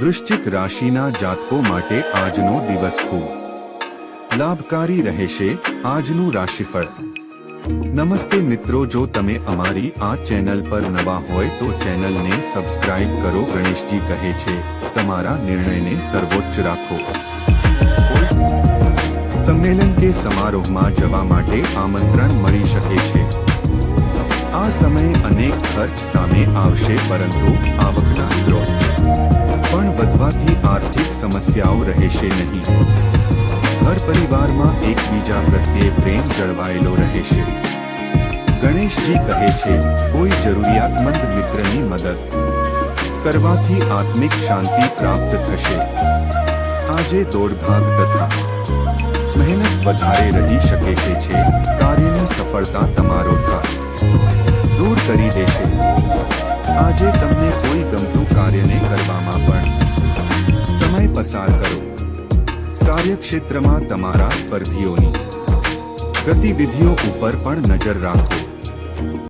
વૃશ્ચિક રાશિના જાતકો માટે આજનો દિવસ ખૂબ લાભકારી રહેશે આજનું રાશિફળ. નમસ્તે મિત્રો, જો તમે અમારી આ ચેનલ પર નવા હોય તો ચેનલને સબસ્ક્રાઇબ કરો, ગણેશજી કહે છે. તમારા નિર્ણયને સર્વોચ્ચ રાખો. સંમેલન કે સમારોહમાં જવા માટે આમંત્રણ મળી શકે છે. આ સમયે અનેક ખર્ચ સામે આવશે, પરંતુ આવકના સ્ત્રોત સમસ્યાઓ રહેશે નહીં. ઘર પરિવારમાં એકબીજા પ્રત્યે પ્રેમ જળવાયેલો રહેશે. ગણેશજી કહે છે, કોઈ જરૂરિયાતમંદ મિત્રની મદદ કરવાથી આત્મિક શાંતિ પ્રાપ્ત થશે. આજે દોડભાગ તથા મહેનત વધારે રહી શકે છે. કાર્યની સફળતા તમારો થાય દૂર કરી દેશે. આજે તમને કોઈ ગમતું પસાર કરો. કાર્યક્ષેત્રમાં તમારા સ્પર્ધીઓની ગતિવિધિઓ ઉપર પણ નજર રાખો.